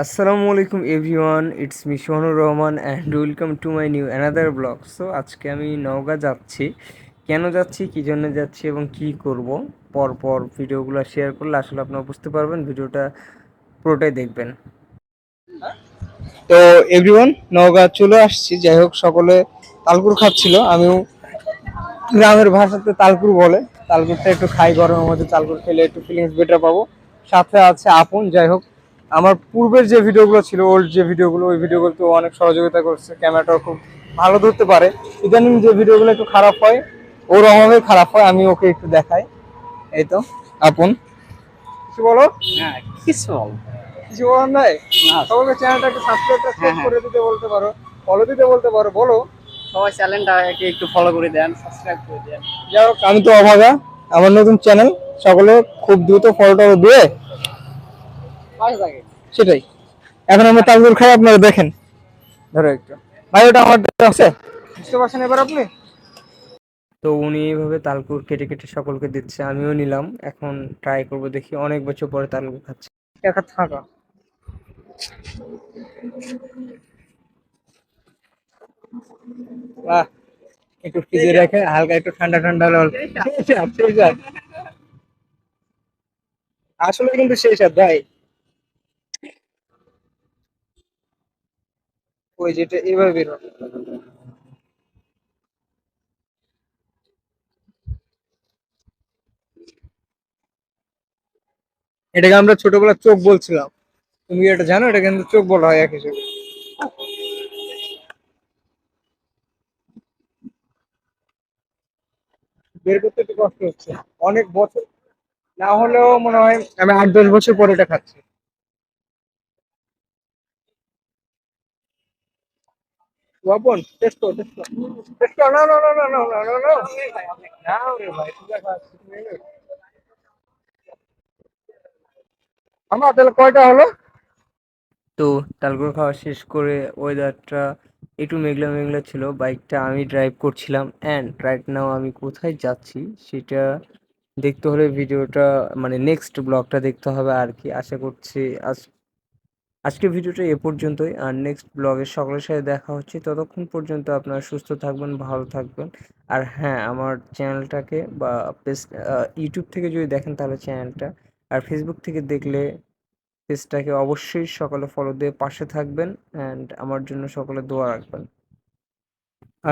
আসসালামু আলাইকুম everyone, it's me Sohanur Rahman and welcome to my new another blog so আজকে আমি নওগাঁ যাচ্ছি। কেন যাচ্ছি, কী জন্য যাচ্ছি এবং কি করব? পর পর ভিডিওগুলো শেয়ার করলে আসলে আপনারা বুঝতে পারবেন, ভিডিওটা পুরোটাই দেখবেন। তো, এভরিওয়ান, নওগাঁ চলে আসছি। যাই হোক, সকলে তালকুর খাচ্ছিল। আমিও গ্রামের ভাষাতে তালকুর বলে। তালকুরটা একটু খাই, গরমের মধ্যে তালকুর খেলে একটু ফিলিংস বেটার পাবো। সাথে আছে আপন, যাই হোক আমার পূর্বের যে ভিডিওগুলো ছিল ওল্ড যে ভিডিওগুলো ওই ভিডিওগুলো তো অনেক সহযোগিতা করছে ক্যামেরাটাও খুব ভালো ধরতে পারে। ইদানিং যে ভিডিওগুলো একটু খারাপ হয় ওর অভাবে খারাপ হয় আমি ওকে একটু দেখাই। এই তো আপন। কিছু বলো? হ্যাঁ কিছু বল। কিছু বলার নাই? সকলকে চ্যানেলটাকে সাবস্ক্রাইবটা হ্যাঁ, হ্যাঁ। করে দিতে বলতে পারো ফলো দিতে বলতে পারো বলো। সবাই চ্যানেলটাকে একটু ফলো করে দেন সাবস্ক্রাইব করে দেন। যাই হোক আমি তো অভাগা আমার নতুন চ্যানেল সকলে খুব দ্রুত ফলোটা দিয়ে পাঁচ লাগে সেটাই। এখন আমরা তালগুল খাই আপনারা দেখেন। ধরো একটু। ভাই ওটা আমার আছে? বুঝতে পারছেন এবার আপনি? তো উনি এইভাবে তালকুর কেটে কেটে সকলকে দিচ্ছে আমিও নিলাম। এখন ট্রাই করব দেখি অনেক বছর পরে তালকুর খাচ্ছি। একা থাকা। বাহ একটু ফ্রিজে রেখে হালকা একটু ঠান্ডা ঠান্ডা হলে। আসলে কিন্তু সেই স্বাদ ভাই। ওই যেটা এভাবে বের হবে। এটাকে আমরা ছোটবেলা চোখ বলছিলাম। তুমি এটা জানো? এটা কিন্তু চোখ বলা হয় এক হিসেবে। বের করতে একটু কষ্ট হচ্ছে। অনেক বছর না হলেও মনে হয় আমি আট দশ বছর পরে এটা খাচ্ছি। ওয়াপন টেস্ট করো টেস্ট করো না না না না না না না না আমার তাহলে কয়টা হলো? তো তালগুলো খাওয়া শেষ করে ওয়েদারটা একটু মেঘলা মেঘলা ছিল। বাইকটা আমি ড্রাইভ করছিলাম অ্যান্ড রাইট নাও আমি কোথায় যাচ্ছি সেটা দেখতে হলে ভিডিওটা মানে নেক্সট ব্লগটা দেখতে হবে আর কি। আশা করছি আজ আজকের ভিডিওটা এ পর্যন্তই। আর নেক্সট ব্লগে সকলের সাথে দেখা হচ্ছে। ততক্ষণ পর্যন্ত আপনারা সুস্থ থাকবেন, ভালো থাকবেন। আর হ্যাঁ আমার চ্যানেলটাকে বা ইউটিউব থেকে যদি দেখেন তাহলে চ্যানেলটা আর ফেসবুক থেকে দেখলে পেজটাকে অবশ্যই সকলে ফলো দিয়ে পাশে থাকবেন অ্যান্ড আমার জন্য সকলে দোয়া রাখবেন।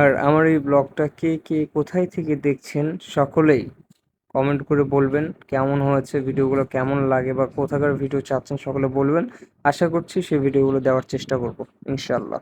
আর আমার এই ব্লগটা কে কে, কোথায় থেকে দেখছেন সকলেই কমেন্ট করে বলবেন কেমন হয়েছে ভিডিওগুলো, কেমন লাগে বা কোথাকার ভিডিও চাচ্ছেন সকলে বলবেন। আশা করছি সেই ভিডিওগুলো দেওয়ার চেষ্টা করব ইনশাল্লাহ